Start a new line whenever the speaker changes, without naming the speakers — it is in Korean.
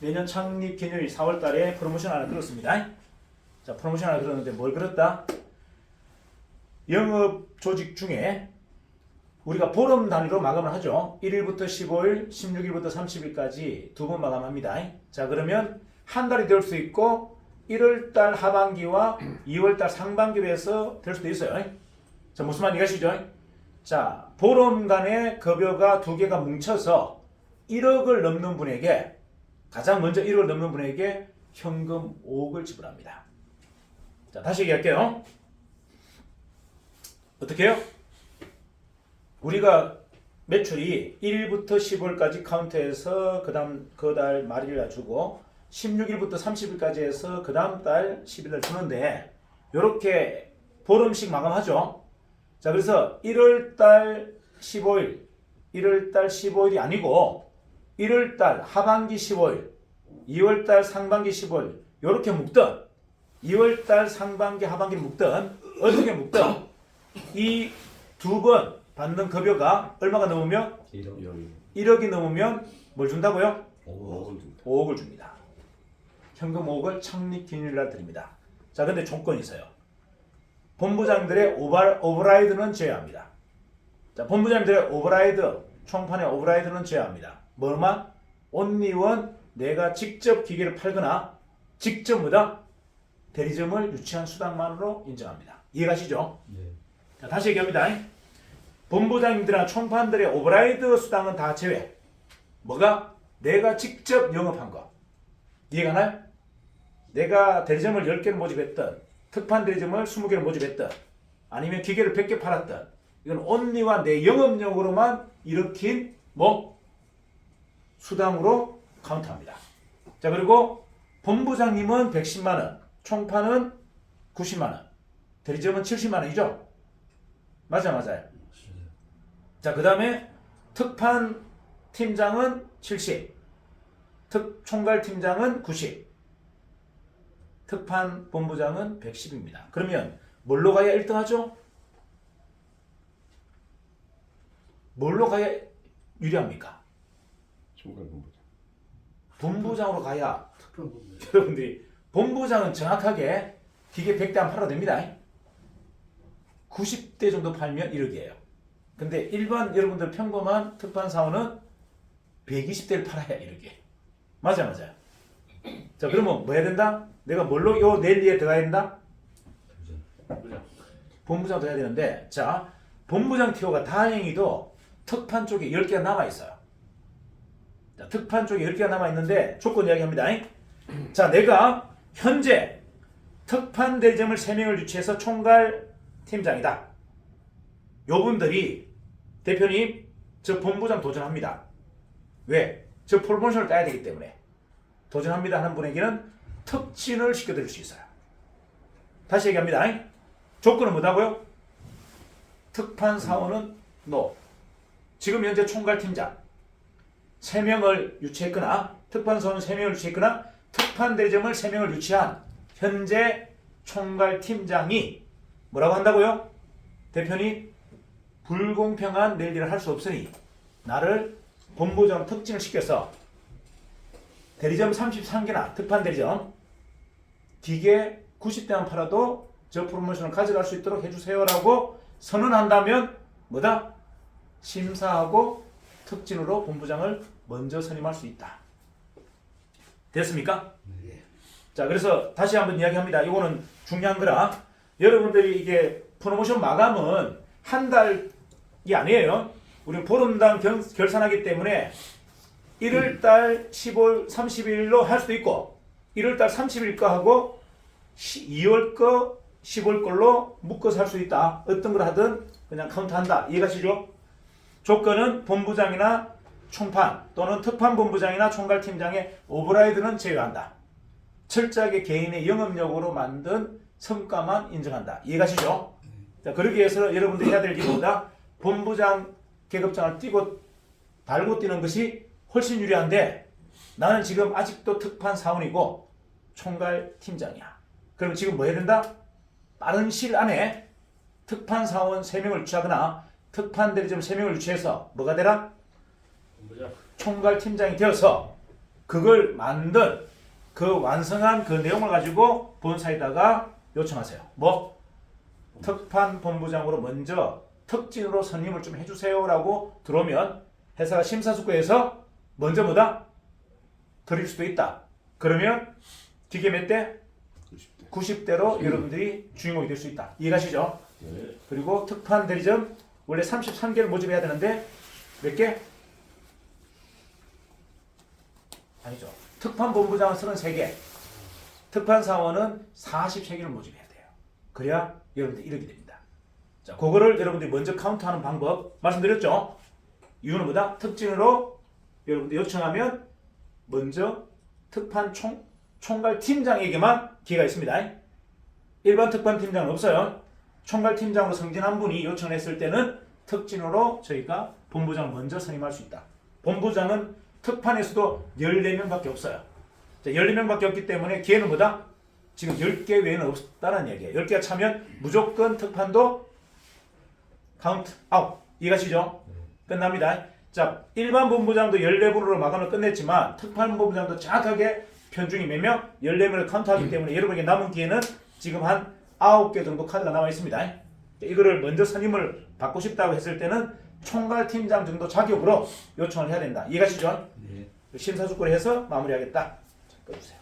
내년 창립 기념일 4월 달에 프로모션 하나 들었습니다. 자, 프로모션 하나 들었는데 뭘 들었다? 영업 조직 중에 우리가 보름 단위로 마감을 하죠. 1일부터 15일, 16일부터 30일까지 두 번 마감합니다. 자, 그러면 한 달이 될 수 있고 1월 달 하반기와 2월 달 상반기로 해서 될 수도 있어요. 자, 무슨 말인지 아시죠? 자, 보름간의 급여가 두 개가 뭉쳐서 1억을 넘는 분에게 가장 먼저 1억을 넘는 분에게 현금 5억을 지불합니다. 자, 다시 얘기할게요. 어떻게 해요? 우리가 매출이 1일부터 15일까지 카운트해서 그 다음 그 달 말일 날 주고 16일부터 30일까지 해서 그 다음 달 10일 날 주는데 이렇게 보름씩 마감하죠. 자 그래서 1월 달 15일, 1월 달 15일이 아니고 1월 달 하반기 15일, 2월 달 상반기 15일 이렇게 묶든 2월 달 상반기 하반기 묶든 어떻게 묶든 이두 번 받는 급여가 얼마가 넘으면 1억이 넘으면 뭘 준다고요? 5억을 줍니다. 현금 5억을 창립 기념일날 드립니다. 자, 근데 조건이 있어요. 본부장들의 오버, 오버라이드는 제외합니다. 자, 본부장들의 오버라이드, 총판의 오버라이드는 제외합니다. 뭐만? 온리원 내가 직접 기계를 팔거나 직접 뭐다? 대리점을 유치한 수당만으로 인정합니다. 이해가시죠? 자, 다시 얘기합니다. 본부장님들이나 총판들의 오버라이드 수당은 다 제외. 뭐가? 내가 직접 영업한 거. 이해가 나요? 내가 대리점을 10개를 모집했던, 특판 대리점을 20개를 모집했던, 아니면 기계를 100개 팔았던, 이건 온리와 내 영업용으로만 일으킨 뭐? 수당으로 카운트합니다. 자, 그리고 본부장님은 110만원, 총판은 90만원, 대리점은 70만원이죠? 맞아, 맞아요. 자, 그 다음에 특판 팀장은 70, 특 총괄 팀장은 90, 특판 본부장은 110입니다. 그러면 뭘로 가야 1등 하죠? 뭘로 가야 유리합니까? 본부장으로 가야 여러분들이 본부장은 정확하게 기계 100대 안 팔아도 됩니다. 90대 정도 팔면 1억이에요. 근데 일반 여러분들 평범한 특판 사원은 120대를 팔아야 1억이에요. 맞아 맞아요. 자 그러면 뭐 해야 된다? 내가 뭘로 요 넬리에 들어가야 된다? 본부장 들어야 되는데 자 본부장 티오가 다행히도 특판 쪽에 10개가 남아 있어요. 자, 특판 쪽에 10개가 남아 있는데 조건 이야기합니다. 자 내가 현재 특판 대점을 3명을 유치해서 총괄 팀장이다. 요분들이 대표님 저 본부장 도전합니다. 왜? 저 프로모션을 따야 되기 때문에 도전합니다 하는 분에게는 특진을 시켜드릴 수 있어요. 다시 얘기합니다. 조건은 뭐다고요? 특판 사원은 노. 지금 현재 총괄 팀장 3명을 유치했거나 특판 사원 3명을 유치했거나 특판 대점을 3명을 유치한 현재 총괄팀장이 뭐라고 한다고요? 대표님 불공평한 낼 일을 할 수 없으니 나를 본부장 특진을 시켜서 대리점 33개나 특판 대리점 기계 90대만 팔아도 저 프로모션을 가져갈 수 있도록 해주세요라고 선언한다면 뭐다? 심사하고 특진으로 본부장을 먼저 선임할 수 있다. 됐습니까? 자, 그래서 다시 한번 이야기합니다. 이거는 중요한 거라. 여러분들이 이게 프로모션 마감은 한 달이 아니에요. 우리는 보름당 결, 결산하기 때문에 1월 달 15일, 30일로 할 수도 있고 1월 달 30일 거 하고 2월 거 15일 걸로 묶어서 할 수 있다. 어떤 걸 하든 그냥 카운트한다. 이해가시죠? 조건은 본부장이나 총판 또는 특판 본부장이나 총괄팀장의 오버라이드는 제외한다. 철저하게 개인의 영업력으로 만든 성과만 인정한다. 이해가시죠? 자, 그러기 위해서 여러분들이 해야 될 일보다 본부장 계급장을 띄고 달고 뛰는 것이 훨씬 유리한데 나는 지금 아직도 특판 사원이고 총괄 팀장이야. 그럼 지금 뭐 해야 된다? 빠른 시일 안에 특판 사원 3명을 유치하거나 특판 대리점 3명을 유치해서 뭐가 되라? 총괄 팀장이 되어서 그걸 만든 그 완성한 그 내용을 가지고 본사에다가 요청하세요. 뭐 특판 본부장으로 먼저 특진으로 선임을 좀 해주세요라고 들어오면 회사가 심사숙고해서 먼저 뭐다 드릴 수도 있다. 그러면 기계 몇 대?
90대.
90대로 여러분들이 주인공이 될 수 있다. 이해가시죠? 그리고 특판 대리점 원래 33개를 모집해야 되는데 몇 개? 아니죠. 특판 본부장은 33개. 특판 사원은 43개를 모집해야 돼요. 그래야 여러분들 이렇게 됩니다. 자, 그거를 여러분들이 먼저 카운트하는 방법 말씀드렸죠? 이유는 뭐다? 특징으로 여러분들 요청하면 먼저 특판 총 총괄 팀장에게만 기회가 있습니다. 일반 특판 팀장은 없어요. 총괄 팀장으로 승진한 분이 요청을 했을 때는 특진으로 저희가 본부장을 먼저 선임할 수 있다. 본부장은 특판에서도 14명밖에 없어요. 자, 14명밖에 없기 때문에 기회는 뭐다? 지금 10개 외에는 없다는 얘기예요. 10개가 차면 무조건 특판도 카운트 아웃. 이해가시죠? 끝납니다. 자, 일반 본부장도 14분으로 마감을 끝냈지만 특판 본부장도 정확하게 편중이 몇 명? 14명을 카운트하기 때문에 여러분에게 남은 기회는 지금 한 9개 정도 카드가 남아 있습니다. 이거를 먼저 선임을 받고 싶다고 했을 때는 총괄 팀장 정도 자격으로 요청을 해야 된다. 이해가시죠? 심사숙고를 해서 마무리하겠다. 자, 꺼주세요.